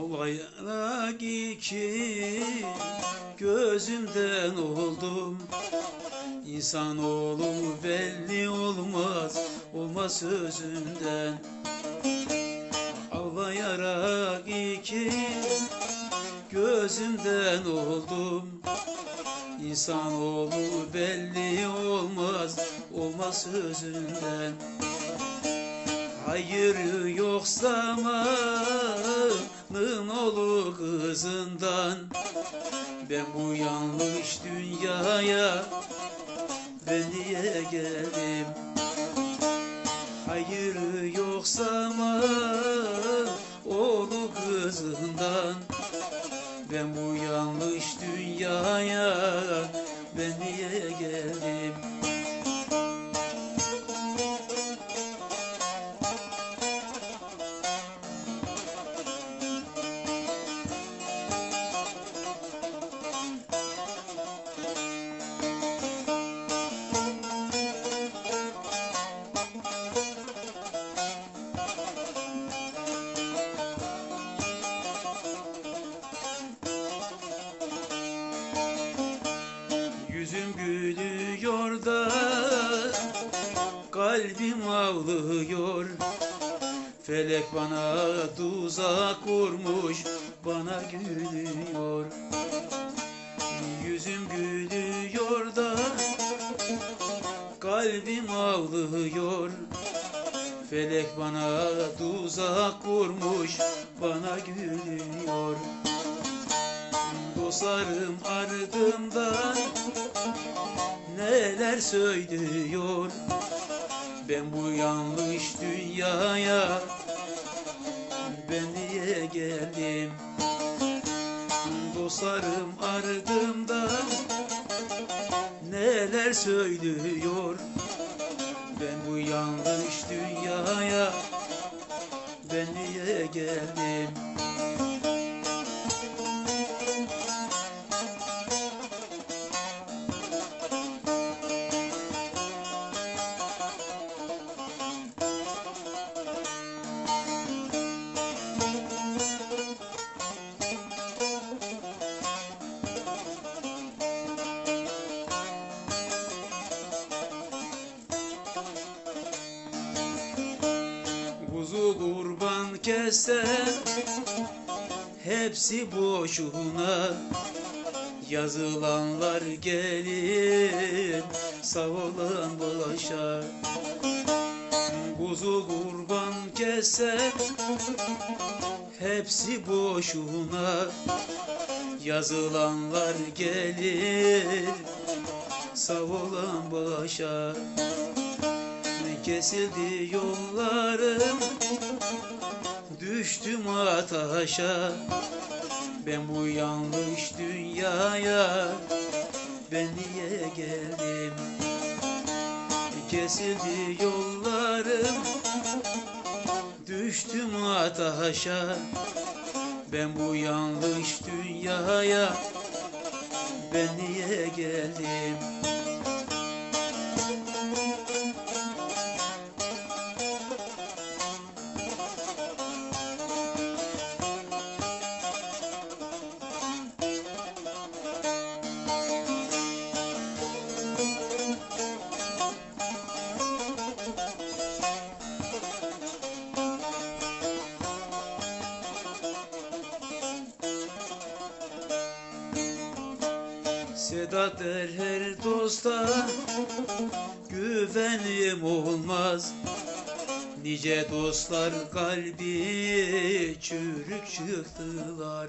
Ağlayarak iki gözümden oldum. İnsan oğlu belli olmaz olmaz sözünden. Ağlayarak iki gözümden oldum. İnsan oğlu belli olmaz olmaz sözünden. Hayır yok zamanın olu kızından. Ben bu yanlış dünyaya ben niye geldim? Hayır yok zaman kalbim ağlıyor. Felek bana tuzak kurmuş bana gülüyor. Yüzüm gülüyor da kalbim ağlıyor. Felek bana tuzak kurmuş bana gülüyor. Dostlarım ardımdan neler söylüyor Ben bu yanlış dünyaya ben niye geldim? Dostlarım ardımdan neler söylüyor? Ben bu yanlış dünyaya ben niye geldim Kuzu kurban kesse hepsi boşuna. Yazılanlar gelir savulan başa Kuzu kurban kesse hepsi boşuna. Yazılanlar gelir savulan başa Kesildi yollarım. Düştüm ataşa Ben bu yanlış dünyaya. Ben niye geldim? Kesildi yollarım. Düştüm ataşa Ben bu yanlış dünyaya. Ben niye geldim Sedat der her dosta. Güvenim olmaz. Nice dostlar kalbi çürük çıktılar.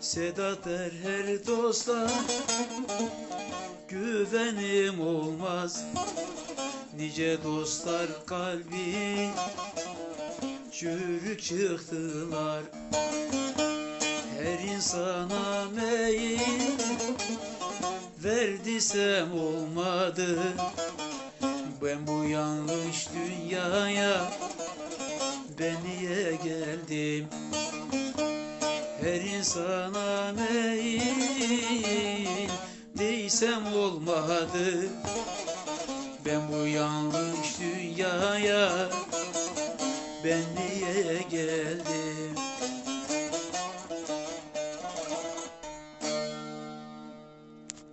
Sedat der her dosta. Güvenim olmaz. Nice dostlar kalbi çürük çıktılar. Her insana meyil Verdisem olmadı. Ben bu yanlış dünyaya Ben niye geldim? Her insana meyil Değsem olmadı. Ben bu yanlış dünyaya Ben niye